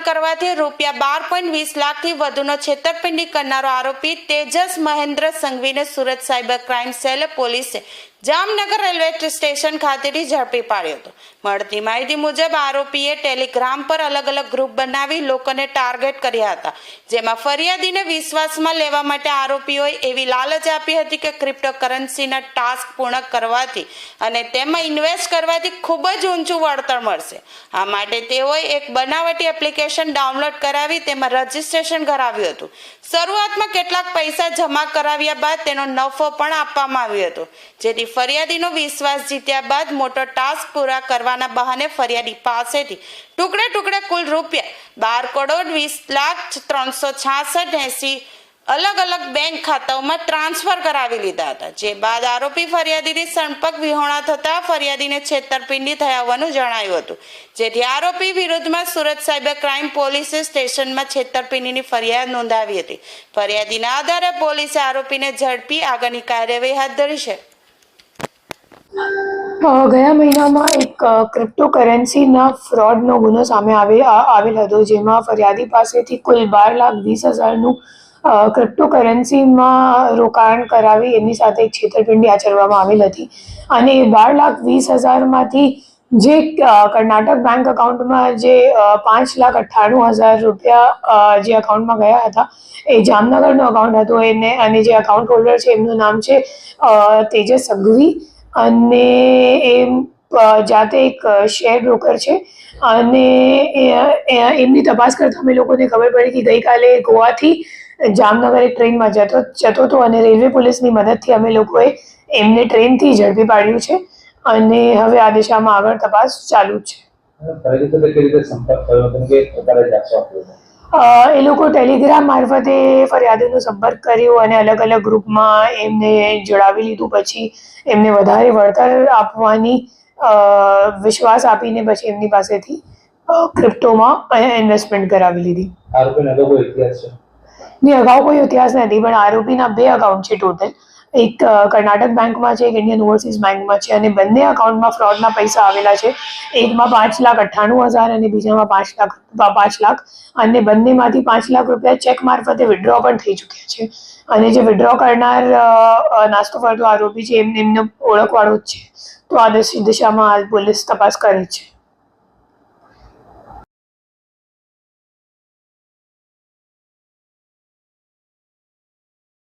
કરવાથી રૂપિયા બાર પોઈન્ટ વીસ લાખથી વધુનો છેતરપિંડી કરનારો આરોપી તેજસ મહેન્દ્ર સંઘવીને સુરત સાયબર ક્રાઇમ સેલ પોલીસે જામનગર રેલવે સ્ટેશન ખાતેથી ઝડપી પાડ્યો હતો. મળતી માહિતી મુજબ આરોપીએ ટેલિગ્રામ પર અલગ અલગ ગ્રુપ બનાવી લોકોને ટાર્ગેટ કર્યા હતા. જેમાં ફરિયાદીને વિશ્વાસમાં લેવા માટે આરોપીઓએ એવી લાલચ આપી હતી કે ક્રિપ્ટોકરન્સીના ટાસ્ક પૂર્ણ કરવાથી અને તેમાં ઇન્વેસ્ટ કરવાથી ખૂબ જ ઊંચું વળતર મળશે. આ માટે તેઓએ એક બનાવટી એપ્લિકેશન ડાઉનલોડ કરાવી તેમાં રજિસ્ટ્રેશન કરાવ્યું હતું. શરૂઆતમાં કેટલાક પૈસા જમા કરાવ્યા બાદ તેનો નફો પણ આપવામાં આવ્યો હતો. જેથી ફરિયાદીનો વિશ્વાસ જીત્યા બાદ મોટો ટાસ્ક પૂરા કરવાના બહાને ફરિયાદી પાસેથી ટુકડે ટુકડે કુલ રૂપિયા બાર કરોડ વીસ લાખ ત્રણસો છાસઠ એસી અલગ અલગ બેંક ખાતાઓમાં ટ્રાન્સફર કરાવી લીધા હતા, જે બાદ આરોપી ફરિયાદીની સંપર્ક વિહોણા થતા ફરિયાદીને છેતરપિંડી થયા હોવાનું જણાયું હતું. જેથી આરોપી વિરુદ્ધમાં સુરત સાયબર ક્રાઇમ પોલીસે સ્ટેશનમાં છેતરપિંડીની ફરિયાદ નોંધાવી હતી. ફરિયાદીના આધારે પોલીસે આરોપીને ઝડપી આગળની કાર્યવાહી હાથ ધરી છે. ગયા મહિનામાં એક ક્રિપ્ટોકરન્સીના ફ્રોડનો ગુનો સામે આવે આવેલ હતો, જેમાં ફરિયાદી પાસેથી કુલ બાર લાખ વીસ હજારનું ક્રિપ્ટોકરન્સીમાં રોકાણ કરાવી એમની સાથે એક છેતરપિંડી આચરવામાં આવેલ હતી. અને એ બાર લાખ વીસ હજારમાંથી જે કર્ણાટક બેંક અકાઉન્ટમાં જે પાંચ લાખ અઠ્ઠાણું હજાર રૂપિયા જે અકાઉન્ટમાં ગયા હતા, એ જામનગરનું અકાઉન્ટ હતું. એને, અને જે અકાઉન્ટ હોલ્ડર છે, એમનું નામ છે તેજસ સંઘવી અને એ જાતે એક શેર બ્રોકર છે. અને એમની તપાસ કરતાં અમે લોકોને ખબર પડી કે ગઈકાલે ગોવાથી જામનગર એક ટ્રેનમાં જતો જતો હતો અને રેલવે પોલીસની મદદથી અમે લોકોએ એમને ટ્રેનથી ઝડપી પાડ્યું છે. અને હવે આ દિશામાં આગળ તપાસ ચાલુ છે. એ લોકો ટેલિગ્રામ મારફતે ફરિયાદીનો સંપર્ક કર્યો અને અલગ અલગ ગ્રુપમાં એમને જોડાવી લીધું. પછી એમને વધારે વળતર આપવાની અ, વિશ્વાસ આપીને પછી એમની પાસેથી ક્રિપ્ટોમાં ઇન્વેસ્ટમેન્ટ કરાવી લીધી. આરોપીનો અગાઉ કોઈ ઇતિહાસ નથી પણ આરોપીના બે અકાઉન્ટ છે ટોટલ એક કર્ણાટક બેંકમાં છે, એક ઇન્ડિયન ઓવરસીઝ બેંકમાં છે અને બંને અકાઉન્ટમાં ફ્રોડના પૈસા આવેલા છે. એકમાં પાંચ લાખ અઠ્ઠાણું હજાર અને બીજામાં પાંચ લાખ પાંચ લાખ અને બંનેમાંથી પાંચ લાખ રૂપિયા ચેક મારફતે વિડ્રો પણ થઈ ચૂક્યા છે. અને જે વિડ્રો કરનાર નાસ્તો ફરતો આરોપી છે, એમને એમને ઓળખવાળો જ છે. તો આ દિશ- દિશામાં હાલ પોલીસ તપાસ કરે છે.